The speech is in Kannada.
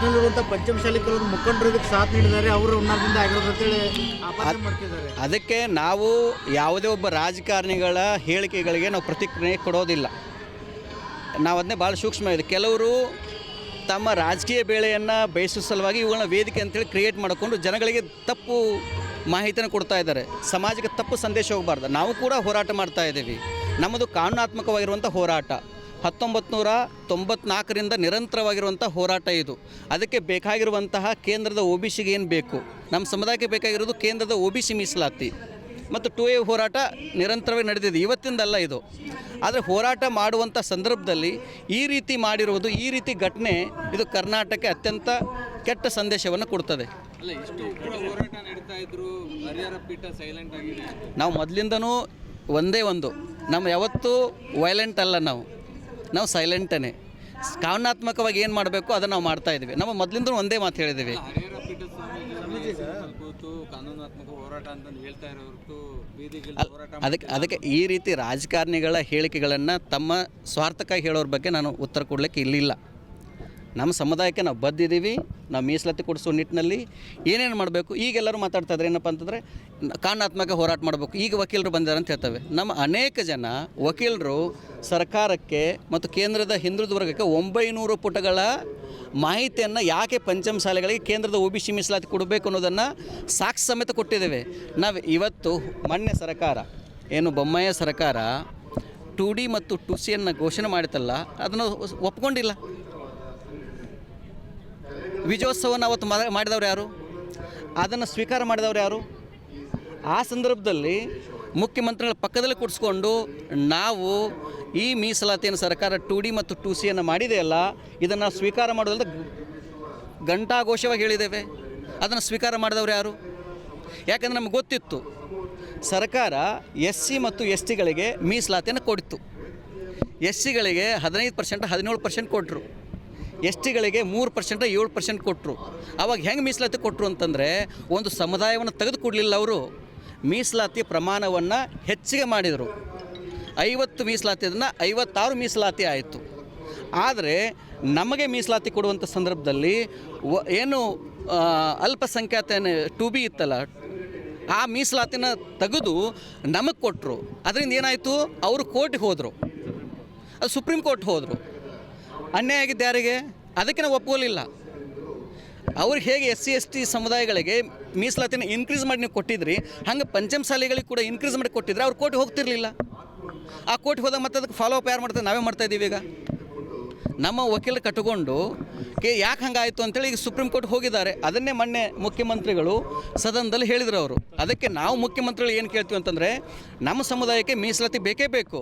ಕಾಂಗ್ರೆಸ್ನಲ್ಲಿರುವಂಥ ಪಂಚಮಶಾಲಿ ಕೆಲವರು ಮುಖಂಡರು ಇದಕ್ಕೆ ಸಾಥ್ ನೀಡಿದ್ದಾರೆ. ಅವರು ಉನ್ನತದಿಂದ ಆಗಿರೋದು ಅಂತೇಳಿ ಆಪಾದನೆ ಮಾಡ್ತಿದ್ದಾರೆ. ಅದಕ್ಕೆ ನಾವು ಯಾವುದೇ ಒಬ್ಬ ರಾಜಕಾರಣಿಗಳ ಹೇಳಿಕೆಗಳಿಗೆ ನಾವು ಪ್ರತಿಕ್ರಿಯೆ ಕೊಡೋದಿಲ್ಲ. ನಾವು ಅದನ್ನೇ ಭಾಳ ಸೂಕ್ಷ್ಮ ಇದೆ. ಕೆಲವರು ತಮ್ಮ ರಾಜಕೀಯ ಬೇಳೆಯನ್ನು ಬಯಸೋ ಸಲುವಾಗಿ ಇವುಗಳನ್ನ ವೇದಿಕೆ ಅಂತೇಳಿ ಕ್ರಿಯೇಟ್ ಮಾಡಿಕೊಂಡು ಜನಗಳಿಗೆ ತಪ್ಪು ಮಾಹಿತಿನ ಕೊಡ್ತಾ ಇದ್ದಾರೆ. ಸಮಾಜಕ್ಕೆ ತಪ್ಪು ಸಂದೇಶ ಹೋಗಬಾರ್ದು. ನಾವು ಕೂಡ ಹೋರಾಟ ಮಾಡ್ತಾ ಇದ್ದೀವಿ. ನಮ್ಮದು ಕಾನೂನಾತ್ಮಕವಾಗಿರುವಂಥ ಹೋರಾಟ. ಹತ್ತೊಂಬತ್ತು ನೂರ ತೊಂಬತ್ನಾಲ್ಕರಿಂದ ನಿರಂತರವಾಗಿರುವಂಥ ಹೋರಾಟ ಇದು. ಅದಕ್ಕೆ ಬೇಕಾಗಿರುವಂತಹ ಕೇಂದ್ರದ ಒ ಬಿ ಸಿಗೆ ಏನು ಬೇಕು? ನಮ್ಮ ಸಮುದಾಯಕ್ಕೆ ಬೇಕಾಗಿರೋದು ಕೇಂದ್ರದ ಒ ಬಿ ಸಿ ಮೀಸಲಾತಿ. ಮತ್ತು ಟು ಎ ಹೋರಾಟ ನಿರಂತರವಾಗಿ ನಡೆದಿದೆ. ಇವತ್ತಿಂದಲ್ಲ ಇದು. ಆದರೆ ಹೋರಾಟ ಮಾಡುವಂಥ ಸಂದರ್ಭದಲ್ಲಿ ಈ ರೀತಿ ಮಾಡಿರುವುದು ಈ ರೀತಿ ಘಟನೆ ಇದು ಕರ್ನಾಟಕಕ್ಕೆ ಅತ್ಯಂತ ಕೆಟ್ಟ ಸಂದೇಶವನ್ನು ಕೊಡ್ತದೆ. ನಾವು ಮೊದಲಿಂದನೂ ಒಂದೇ ಒಂದು. ನಮ್ಮ ಯಾವತ್ತೂ ವೈಲೆಂಟ್ ಅಲ್ಲ ನಾವು. ನಾವು ಸೈಲೆಂಟನೇ ಕಾವನಾತ್ಮಕವಾಗಿ ಏನು ಮಾಡಬೇಕು ಅದನ್ನು ನಾವು ಮಾಡ್ತಾ ಇದ್ದೀವಿ. ನಾವು ಮೊದಲಿಂದ ಒಂದೇ ಮಾತು ಹೇಳಿದ್ದೀವಿ. ಅದಕ್ಕೆ ಅದಕ್ಕೆ ಈ ರೀತಿ ರಾಜಕಾರಣಿಗಳ ಹೇಳಿಕೆಗಳನ್ನು ತಮ್ಮ ಸ್ವಾರ್ಥಕ್ಕಾಗಿ ಹೇಳೋರ ಬಗ್ಗೆ ನಾನು ಉತ್ತರ ಕೊಡಲಿಕ್ಕೆ ಇಲ್ಲಿಲ್ಲ. ನಮ್ಮ ಸಮುದಾಯಕ್ಕೆ ನಾವು ಬದ್ದಿದ್ದೀವಿ, ನಾವು ಮೀಸಲಾತಿ ಕೊಡಿಸೋ ನಿಟ್ಟಿನಲ್ಲಿ ಏನೇನು ಮಾಡಬೇಕು ಈಗೆಲ್ಲರೂ ಮಾತಾಡ್ತಾ ಇದ್ದಾರೆ ಏನಪ್ಪ ಅಂತಂದರೆ, ಕಾನೂನಾತ್ಮಕ ಹೋರಾಟ ಮಾಡಬೇಕು, ಈಗ ವಕೀಲರು ಬಂದಿದ್ದಾರೆ ಅಂತ ಹೇಳ್ತವೆ. ನಮ್ಮ ಅನೇಕ ಜನ ವಕೀಲರು ಸರ್ಕಾರಕ್ಕೆ ಮತ್ತು ಕೇಂದ್ರದ ಹಿಂದುಳಿದ ವರ್ಗಕ್ಕೆ ಒಂಬೈನೂರು ಪುಟಗಳ ಮಾಹಿತಿಯನ್ನು ಯಾಕೆ ಪಂಚಮ ಶಾಲೆಗಳಿಗೆ ಕೇಂದ್ರದ ಒ ಬಿ ಸಿ ಮೀಸಲಾತಿ ಕೊಡಬೇಕು ಅನ್ನೋದನ್ನು ಸಾಕ್ಷಿ ಸಮೇತ ಕೊಟ್ಟಿದ್ದೇವೆ. ನಾವು ಇವತ್ತು ಮೊನ್ನೆ ಸರ್ಕಾರ, ಏನು ಬೊಮ್ಮಯ್ಯ ಸರ್ಕಾರ, ಟು ಡಿ ಮತ್ತು ಟು ಸಿಯನ್ನು ಘೋಷಣೆ ಮಾಡಿತಲ್ಲ ಅದನ್ನು ಒಪ್ಕೊಂಡಿಲ್ಲ. ವಿಜಯೋತ್ಸವನ ಅವತ್ತು ಮಾಡಿದವರು ಯಾರು? ಅದನ್ನು ಸ್ವೀಕಾರ ಮಾಡಿದವರು ಯಾರು? ಆ ಸಂದರ್ಭದಲ್ಲಿ ಮುಖ್ಯಮಂತ್ರಿಗಳ ಪಕ್ಕದಲ್ಲಿ ಕೂಡಿಸ್ಕೊಂಡು ನಾವು ಈ ಮೀಸಲಾತಿಯನ್ನು ಸರ್ಕಾರ ಟು ಡಿ ಮತ್ತು ಟು ಸಿಯನ್ನು ಮಾಡಿದೆಯಲ್ಲ ಇದನ್ನು ಸ್ವೀಕಾರ ಮಾಡೋದಲ್ಲ ಘಂಟಾಘೋಷವಾಗಿ ಹೇಳಿದ್ದೇವೆ. ಅದನ್ನು ಸ್ವೀಕಾರ ಮಾಡಿದವರು ಯಾರು? ಯಾಕಂದ್ರೆ ನಮ್ಗೆ ಗೊತ್ತಿತ್ತು, ಸರ್ಕಾರ ಎಸ್ ಸಿ ಮತ್ತು ಎಸ್ ಟಿಗಳಿಗೆ ಮೀಸಲಾತಿಯನ್ನು ಕೊಡಿತು. ಎಸ್ ಸಿಗಳಿಗೆ ಹದಿನೈದು ಪರ್ಸೆಂಟ್, ಹದಿನೇಳು ಪರ್ಸೆಂಟ್ ಕೊಟ್ಟರು ಎಸ್ ಟಿಗಳಿಗೆ ಮೂರು ಪರ್ಸೆಂಟ್, ಏಳು ಪರ್ಸೆಂಟ್ ಕೊಟ್ಟರು ಅವಾಗ ಹೆಂಗೆ ಮೀಸಲಾತಿ ಕೊಟ್ಟರು ಅಂತಂದರೆ, ಒಂದು ಸಮುದಾಯವನ್ನು ತೆಗೆದುಕೊಡ್ಲಿಲ್ಲ ಅವರು. ಮೀಸಲಾತಿ ಪ್ರಮಾಣವನ್ನು ಹೆಚ್ಚಿಗೆ ಮಾಡಿದರು. ಐವತ್ತು ಮೀಸಲಾತಿ, ಅದನ್ನು ಐವತ್ತಾರು ಮೀಸಲಾತಿ ಆಯಿತು. ಆದರೆ, ನಮಗೆ ಮೀಸಲಾತಿ ಕೊಡುವಂಥ ಸಂದರ್ಭದಲ್ಲಿ ಏನು ಅಲ್ಪಸಂಖ್ಯಾತ ಟು ಬಿ ಇತ್ತಲ್ಲ, ಆ ಮೀಸಲಾತಿನ ತೆಗೆದು ನಮಗೆ ಕೊಟ್ಟರು ಅದರಿಂದ ಏನಾಯಿತು? ಅವರು ಕೋರ್ಟಿಗೆ ಹೋದರು. ಅದು ಸುಪ್ರೀಂ ಕೋರ್ಟ್ ಹೋದರು. ಅನ್ಯಾಯ ಆಗಿದ್ದು ಯಾರಿಗೆ? ಅದಕ್ಕೆ ನಾವು ಒಪ್ಪುವಲಿಲ್ಲ ಅವ್ರಿಗೆ ಹೇಗೆ ಎಸ್ ಸಿ, ಎಸ್ ಟಿ ಸಮುದಾಯಗಳಿಗೆ ಮೀಸಲಾತಿನ ಇನ್ಕ್ರೀಸ್ ಮಾಡಿ ನೀವು ಕೊಟ್ಟಿದ್ರಿ, ಹಂಗೆ ಪಂಚಮ ಶಾಲೆಗಳಿಗೆ ಕೂಡ ಇನ್ಕ್ರೀಸ್ ಮಾಡಿ ಕೊಟ್ಟಿದ್ರೆ, ಅವ್ರು ಕೋರ್ಟ್ ಹೋಗ್ತಿರ್ಲಿಲ್ಲ. ಆ ಕೋರ್ಟ್ ಹೋದಾಗ ಮತ್ತೆ ಅದಕ್ಕೆ ಫಾಲೋ ಅಪ್ ಯಾರು ಮಾಡ್ತಾರೆ? ನಾವೇ ಮಾಡ್ತಾ ಇದ್ದೀವಿ ಈಗ. ನಮ್ಮ ವಕೀಲರು ಕಟ್ಟಿಕೊಂಡು, ಕೆ, ಯಾಕೆ ಹಂಗಾಯಿತು? ಅಂತೇಳಿ ಈಗ ಸುಪ್ರೀಂ ಕೋರ್ಟ್ ಹೋಗಿದ್ದಾರೆ. ಅದನ್ನೇ ಮೊನ್ನೆ ಮುಖ್ಯಮಂತ್ರಿಗಳು ಸದನದಲ್ಲಿ ಹೇಳಿದರು ಅವರು. ಅದಕ್ಕೆ ನಾವು ಮುಖ್ಯಮಂತ್ರಿಗಳು ಏನು ಕೇಳ್ತೀವಿ ಅಂತಂದರೆ, ನಮ್ಮ ಸಮುದಾಯಕ್ಕೆ ಮೀಸಲಾತಿ ಬೇಕೇ ಬೇಕು.